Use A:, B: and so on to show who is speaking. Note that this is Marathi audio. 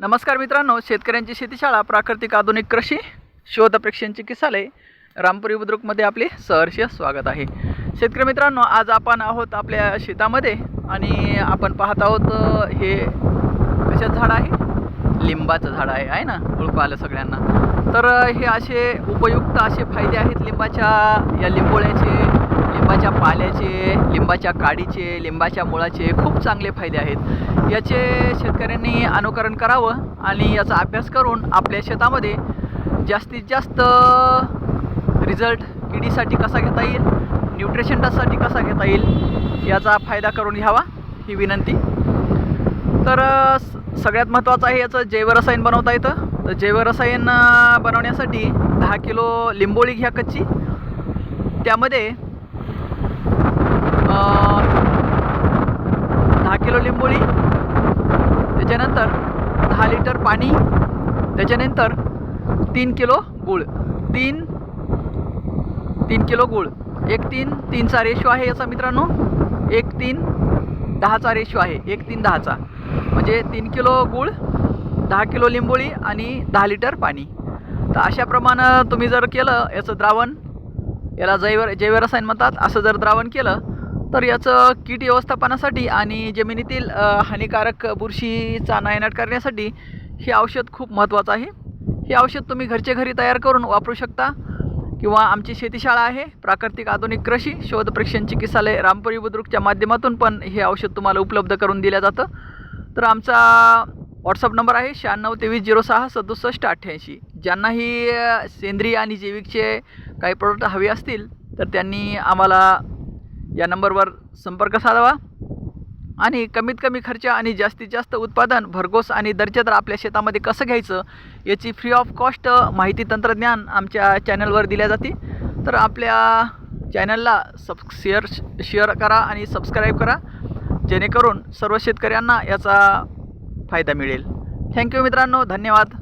A: नमस्कार मित्रांनो शेतकऱ्यांची शेतीशाळा प्राकृतिक आधुनिक कृषी शोध प्रेक्षांची किसाले रामपुरी बुद्रुकमध्ये आपले सहर्ष स्वागत आहे. शेतकरी मित्रांनो आज आपण आहोत आपल्या शेतामध्ये आणि आपण पाहत आहोत हे कशाचं झाड आहे? लिंबाचं झाड आहे आहे ना? ओळखू आलं सगळ्यांना. तर हे असे उपयुक्त असे फायदे आहेत लिंबाच्या या लिंबोळ्याचे लिंबाच्या पाल्याचे लिंबाच्या काडीचे लिंबाच्या मुळाचे खूप चांगले फायदे आहेत. याचे शेतकऱ्यांनी अनुकरण करावं आणि याचा अभ्यास करून आपल्या शेतामध्ये जास्तीत जास्त रिझल्ट किडीसाठी कसा घेता येईल न्यूट्रिशनसाठी कसा घेता येईल याचा फायदा करून घ्यावा ही विनंती. तर स- सगळ्यात महत्त्वाचं आहे याचं जैवरसायन बनवता येतं. तर जैवरसायन बनवण्यासाठी दहा किलो लिंबोळी घ्या कच्ची. त्यामध्ये दहा किलो लिंबोळी त्याच्यानंतर दहा लिटर पाणी त्याच्यानंतर तीन किलो गूळ. तीन तीन किलो गूळ. एक तीन तीनचा रेशो आहे याचा मित्रांनो. एक तीन दहाचा रेशो आहे. एक तीन दहाचा म्हणजे तीन किलो गूळ दहा किलो लिंबोळी आणि दहा लिटर पाणी. तर अशाप्रमाणे तुम्ही जर केलं याचं द्रावण याला जैव जैवरसायन म्हणतात. असं जर द्रावण केलं तर याचं कीट व्यवस्थापनासाठी आणि जमिनीतील हानिकारक बुरशीचा नायनाट करण्यासाठी हे औषध खूप महत्त्वाचं आहे. हे औषध तुम्ही घरचे घरी तयार करून वापरू शकता किंवा आमची शेतीशाळा आहे प्राकृतिक आधुनिक कृषी शोध प्रेक्षण चिकित्सालय रामपुरी बुद्रुकच्या माध्यमातून पण हे औषध तुम्हाला उपलब्ध करून दिलं जातं. तर आमचा व्हॉट्सअप नंबर आहे शहाण्णव तेवीस झिरो सहा सदुसष्ट अठ्ठ्याऐंशी. ज्यांनाही ही सेंद्रिय आणि जैविकचे काही प्रोडक्ट हवे असतील तर त्यांनी आम्हाला या नंबरवर संपर्क साधावा आणि कमीत कमी खर्च आणि जास्तीत जास्त उत्पादन भरघोस आणि दर्जेदार आपल्या शेतामध्ये कसं घ्यायचं याची फ्री ऑफ कॉस्ट माहिती तंत्रज्ञान आमच्या चॅनलवर दिल्या जाते तर आपल्या चॅनलला सब शेअर शेअर करा आणि सबस्क्राईब करा. जेणेकरून सर्व शेतकऱ्यांना याचा फायदा मिळेल. थँक्यू मित्रांनो धन्यवाद.